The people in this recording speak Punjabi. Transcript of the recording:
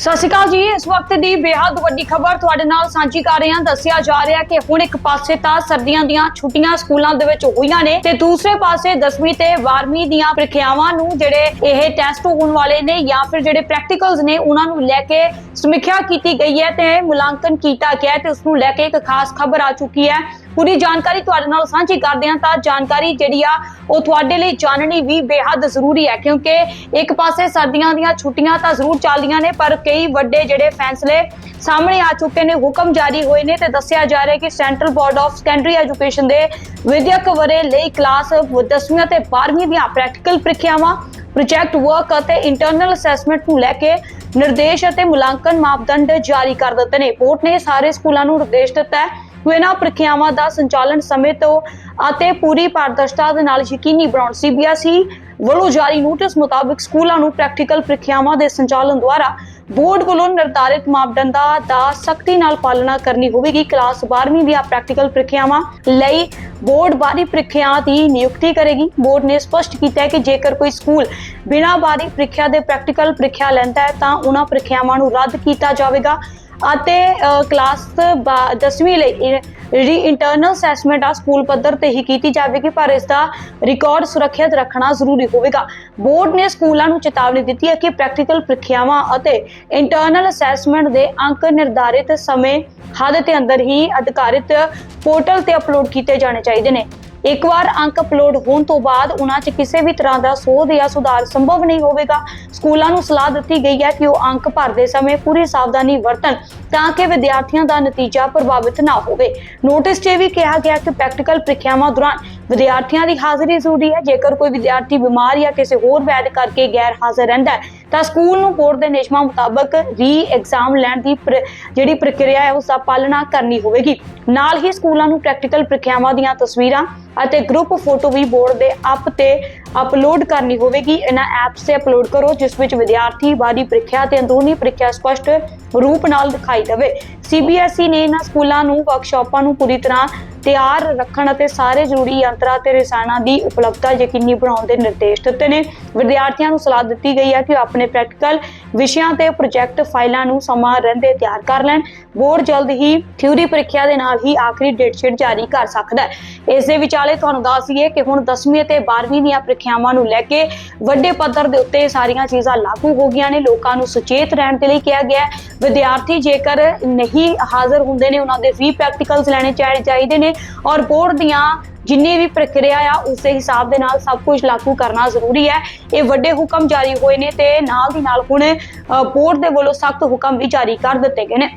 ਸਤਿ ਸ਼੍ਰੀ ਅਕਾਲ ਜੀ। ਇਸ ਵਕਤ ਦੀ ਬੇहद ਵੱਡੀ ਖਬਰ ਤੁਹਾਡੇ ਨਾਲ ਸਾਂਝੀ ਕਰ ਰਹੇ ਹਾਂ। ਦੱਸਿਆ ਜਾ ਰਿਹਾ ਕਿ ਹੁਣ ਇੱਕ ਪਾਸੇ ਤਾਂ ਸਰਦੀਆਂ ਦੀਆਂ ਛੁੱਟੀਆਂ ਸਕੂਲਾਂ ਦੇ ਵਿੱਚ ਹੋਈਆਂ ਨੇ ਤੇ ਦੂਸਰੇ ਪਾਸੇ 10ਵੀਂ ਤੇ 12ਵੀਂ ਦੀਆਂ ਪ੍ਰੀਖਿਆਵਾਂ ਨੂੰ ਜਿਹੜੇ ਇਹ ਟੈਸਟ ਹੋਣ ਵਾਲੇ ਨੇ ਜਾਂ ਫਿਰ ਜਿਹੜੇ ਪ੍ਰੈਕਟੀਕਲਸ ਨੇ, ਉਹਨਾਂ ਨੂੰ ਲੈ ਕੇ ਸਮੀਖਿਆ ਕੀਤੀ ਗਈ ਹੈ ਤੇ ਮੁਲਾਂਕਣ ਕੀਤਾ ਗਿਆ ਹੈ ਤੇ ਉਸ ਨੂੰ ਲੈ ਕੇ ਇੱਕ ਖਾਸ ਖਬਰ ਆ ਚੁੱਕੀ ਹੈ। ਪੂਰੀ ਜਾਣਕਾਰੀ ਤੁਹਾਡੇ ਨਾਲ ਸਾਂਝੀ ਕਰਦੇ ਹਾਂ। ਤਾਂ ਜਾਣਕਾਰੀ ਜਿਹੜੀ ਆ, ਉਹ ਤੁਹਾਡੇ ਲਈ ਜਾਣਨੀ ਵੀ ਬੇहद ਜ਼ਰੂਰੀ ਹੈ, ਕਿਉਂਕਿ ਇੱਕ ਪਾਸੇ ਸਰਦੀਆਂ ਦੀਆਂ ਛੁੱਟੀਆਂ ਤਾਂ ਜ਼ਰੂਰ ਚੱਲਦੀਆਂ ਨੇ, ਪਰ ਕਈ ਵੱਡੇ ਜਿਹੜੇ ਫੈਸਲੇ ਸਾਹਮਣੇ ਆ ਚੁੱਕੇ ਨੇ, ਹੁਕਮ ਜਾਰੀ ਹੋਏ ਨੇ ਤੇ ਦੱਸਿਆ ਜਾ ਰਿਹਾ ਕਿ central board of secondary education ਦੇ ਵਿਦਿਅਕ ਵਰੇ ਲਈ ਕਲਾਸ 10ਵੀਂ ਤੇ 12ਵੀਂ ਦੀਆਂ ਪ੍ਰੈਕਟੀਕਲ ਪ੍ਰੀਖਿਆਵਾਂ, ਪ੍ਰੋਜੈਕਟ ਵਰਕ ਅਤੇ ਇੰਟਰਨਲ ਅਸੈਸਮੈਂਟ ਨੂੰ ਲੈ ਕੇ ਨਿਰਦੇਸ਼ ਅਤੇ ਮੁਲਾਂਕਣ ਮਾਪਦੰਡ ਜਾਰੀ ਕਰ ਦਿੱਤੇ ਨੇ। ਬੋਰਡ ਨੇ ਸਾਰੇ ਸਕੂਲਾਂ ਨੂੰ ਨਿਰਦੇਸ਼ ਦਿੱਤਾ ਹੈ ਕਿ ਇਹਨਾਂ ਪ੍ਰੀਖਿਆਵਾਂ ਦਾ ਸੰਚਾਲਨ ਸਮੇਂ ਤੋਂ ਅਤੇ ਪੂਰੀ ਪਾਰਦਰਸ਼ਤਾ ਦੇ ਨਾਲ ਯਕੀਨੀ ਬਣਾਉਣ ਸੀਬੀਐਸਈ ਵੱਲੋਂ ਜਾਰੀ ਨੋਟਿਸ ਮੁਤਾਬਕ ਸਕੂਲਾਂ ਨੂੰ ਪ੍ਰੈਕਟੀਕਲ ਪ੍ਰੀਖਿਆਵਾਂ ਦੇ ਸੰਚਾਲਨ ਦੁਆਰਾ ਬੋਰਡ ਵੱਲੋਂ ਨਿਰਧਾਰਿਤ ਮਾਪਦੰਡਾਂ ਦਾ ਸਖਤੀ ਨਾਲ ਪਾਲਣਾ ਕਰਨੀ ਹੋਵੇਗੀ। ਕਲਾਸ 12ਵੀਂ ਦੀਆਂ ਪ੍ਰੈਕਟੀਕਲ ਪ੍ਰੀਖਿਆਵਾਂ ਲਈ ਬੋਰਡ ਬਾਰੀ ਪ੍ਰੀਖਿਆ ਦੀ ਨਿਯੁਕਤੀ ਕਰੇਗੀ। ਬੋਰਡ ਨੇ ਸਪਸ਼ਟ ਕੀਤਾ ਹੈ ਕਿ ਜੇਕਰ ਕੋਈ ਸਕੂਲ ਬਿਨਾਂ ਬਾਰੀ ਪ੍ਰੀਖਿਆ ਦੇ ਪ੍ਰੈਕਟੀਕਲ ਪ੍ਰੀਖਿਆ ਲੈਂਦਾ ਹੈ ਤਾਂ ਉਹਨਾਂ ਪ੍ਰੀਖਿਆਵਾਂ ਨੂੰ ਰੱਦ ਕੀਤਾ ਜਾਵੇਗਾ। ਅਤੇ ਕਲਾਸ 10ਵੀਂ ਲਈ ਰੀ ਇੰਟਰਨਲ ਅਸੈਸਮੈਂਟ ਆ ਸਕੂਲ ਪੱਧਰ ਤੇ ਹੀ ਕੀਤੀ ਜਾਵੇਗੀ, ਪਰ ਇਸ ਦਾ ਰਿਕਾਰਡ ਸੁਰੱਖਿਅਤ ਰੱਖਣਾ ਜ਼ਰੂਰੀ ਹੋਵੇਗਾ। ਬੋਰਡ ਨੇ ਸਕੂਲਾਂ ਨੂੰ ਚੇਤਾਵਨੀ ਦਿੱਤੀ ਹੈ ਕਿ ਪ੍ਰੈਕਟੀਕਲ ਪ੍ਰੀਖਿਆਵਾਂ ਅਤੇ ਇੰਟਰਨਲ ਅਸੈਸਮੈਂਟ ਦੇ ਅੰਕ ਨਿਰਧਾਰਿਤ ਸਮੇਂ ਹੱਦ ਦੇ ਅੰਦਰ ਹੀ ਅਧਿਕਾਰਿਤ ਪੋਰਟਲ ਤੇ ਅਪਲੋਡ ਕੀਤੇ ਜਾਣੇ ਚਾਹੀਦੇ ਨੇ। ਇੱਕ ਵਾਰ ਅੰਕ ਅਪਲੋਡ ਹੋਣ ਤੋਂ ਬਾਅਦ ਉਹਨਾਂ 'ਚ ਕਿਸੇ ਵੀ ਤਰ੍ਹਾਂ ਦਾ ਸੋਧ ਜਾਂ ਸੁਧਾਰ ਸੰਭਵ ਨਹੀਂ ਹੋਵੇਗਾ। ਸਕੂਲਾਂ ਨੂੰ ਸਲਾਹ ਦਿੱਤੀ ਗਈ ਹੈ ਕਿ ਉਹ ਅੰਕ ਭਰਦੇ ਸਮੇਂ ਪੂਰੀ ਸਾਵਧਾਨੀ ਵਰਤਣ ਤਾਂ ਕਿ ਵਿਦਿਆਰਥੀਆਂ ਦਾ ਨਤੀਜਾ ਪ੍ਰਭਾਵਿਤ ਨਾ ਹੋਵੇ। ਨੋਟਿਸ 'ਚ ਇਹ ਵੀ ਕਿਹਾ ਗਿਆ ਕਿ ਪ੍ਰੈਕਟੀਕਲ ਪ੍ਰੀਖਿਆਵਾਂ ਦੌਰਾਨ ਵਿਦਿਆਰਥੀਆਂ ਦੀ ਹਾਜ਼ਰੀ ਜ਼ਰੂਰੀ ਹੈ। ਜੇਕਰ ਕੋਈ ਵਿਦਿਆਰਥੀ ਬਿਮਾਰ ਜਾਂ ਕਿਸੇ ਹੋਰ ਵੈਦ ਕਰਕੇ ਗੈਰ ਹਾਜ਼ਰ ਰਹਿੰਦਾ ਹੈ, ਤਾਂ ਸਕੂਲ ਨੂੰ ਬੋਰਡ ਦੇ ਨਿਯਮਾਂ ਮੁਤਾਬਕ ਰੀ ਐਗਜ਼ਾਮ ਲੈਣ ਦੀ ਜਿਹੜੀ ਪ੍ਰਕਿਰਿਆ ਹੈ, ਉਸ ਦਾ ਪਾਲਣਾ ਕਰਨੀ ਹੋਵੇਗੀ। ਨਾਲ ਹੀ ਸਕੂਲਾਂ ਨੂੰ ਪ੍ਰੈਕਟੀਕਲ ਪ੍ਰੀਖਿਆਵਾਂ ਦੀਆਂ ਤਸਵੀਰਾਂ ਅਤੇ ਗਰੁੱਪ ਫੋਟੋ ਵੀ ਬੋਰਡ ਦੇ ਐਪ ਤੇ ਅਪਲੋਡ ਕਰਨੀ ਹੋਵੇਗੀ। ਇਹਨਾਂ ਐਪਸ ਤੇ ਅਪਲੋਡ ਕਰੋ, ਜਿਸ ਵਿੱਚ ਵਿਦਿਆਰਥੀ ਬਾਹਰੀ ਪ੍ਰੀਖਿਆ ਤੇ ਅੰਦਰੂਨੀ ਪ੍ਰੀਖਿਆ ਸਪਸ਼ਟ ਰੂਪ ਨਾਲ ਦਿਖਾਈ ਦੇਵੇ। ਸੀਬੀਐਸਈ ਨੇ ਇਹਨਾਂ ਸਕੂਲਾਂ ਨੂੰ ਵਰਕਸ਼ਾਪਾਂ ਨੂੰ ਪੂਰੀ ਤਰ੍ਹਾਂ ਤਿਆਰ ਰੱਖਣ ਅਤੇ ਸਾਰੇ ਜ਼ਰੂਰੀ ਯੰਤਰਾਂ ਤੇ ਰਸਾਇਣਾਂ ਦੀ ਉਪਲਬਧਤਾ ਯਕੀਨੀ ਬਣਾਉਣ ਦੇ ਨਿਰਦੇਸ਼ ਦਿੱਤੇ ਨੇ। ਵਿਦਿਆਰਥੀਆਂ ਨੂੰ ਸਲਾਹ ਦਿੱਤੀ ਗਈ ਹੈ ਕਿ ਉਹ ਆਪਣੇ ਪ੍ਰੈਕਟੀਕਲ ਵਿਸ਼ਿਆਂ ਤੇ ਪ੍ਰੋਜੈਕਟ ਫਾਈਲਾਂ ਨੂੰ ਸਮਾਂ ਰਹਿੰਦੇ ਤਿਆਰ ਕਰ ਲੈਣ। ਬੋਰਡ ਜਲਦ ਹੀ ਥਿਊਰੀ ਪ੍ਰੀਖਿਆ ਦੇ ਨਾਲ ਹੀ ਆਖਰੀ ਡੇਟ ਸ਼ੀਟ ਜਾਰੀ ਕਰ ਸਕਦਾ ਹੈ। ਇਸ ਦੇ ਵਿਚਾਲੇ ਤੁਹਾਨੂੰ ਦੱਸ ਦਈਏ ਕਿ ਹੁਣ 10ਵੀਂ ਅਤੇ 12ਵੀਂ ਦੀਆਂ ਪ੍ਰੀਖਿਆਵਾਂ ਨੂੰ ਲੈ ਕੇ ਵੱਡੇ ਪੱਧਰ ਦੇ ਉੱਤੇ ਸਾਰੀਆਂ ਚੀਜ਼ਾਂ ਲਾਗੂ ਹੋ ਗਈਆਂ ਨੇ। ਲੋਕਾਂ ਨੂੰ ਸੁਚੇਤ ਰਹਿਣ ਦੇ ਲਈ ਕਿਹਾ ਗਿਆ ਵਿਦਿਆਰਥੀ ਜੇਕਰ ਨਹੀਂ ਹਾਜ਼ਰ ਹੁੰਦੇ ਨੇ, ਉਹਨਾਂ ਦੇ ਵੀ ਪ੍ਰੈਕਟੀਕਲਸ ਲੈਣੇ ਚਾਹੀ- ਚਾਹੀਦੇ ਨੇ ਔਰ ਬੋਰਡ ਦੀਆਂ ਜਿੰਨੀ ਵੀ ਪ੍ਰਕਿਰਿਆ ਆ, ਉਸੇ ਹਿਸਾਬ ਦੇ ਨਾਲ ਸਭ ਕੁਝ ਲਾਗੂ ਕਰਨਾ ਜ਼ਰੂਰੀ ਹੈ। ਇਹ ਵੱਡੇ ਹੁਕਮ ਜਾਰੀ ਹੋਏ ਨੇ ਤੇ ਨਾਲ ਦੀ ਨਾਲ ਹੁਣ ਬੋਰਡ ਦੇ ਵੱਲੋਂ ਸਖਤ ਹੁਕਮ ਵੀ ਜਾਰੀ ਕਰ ਦਿੱਤੇ ਗਏ ਨੇ।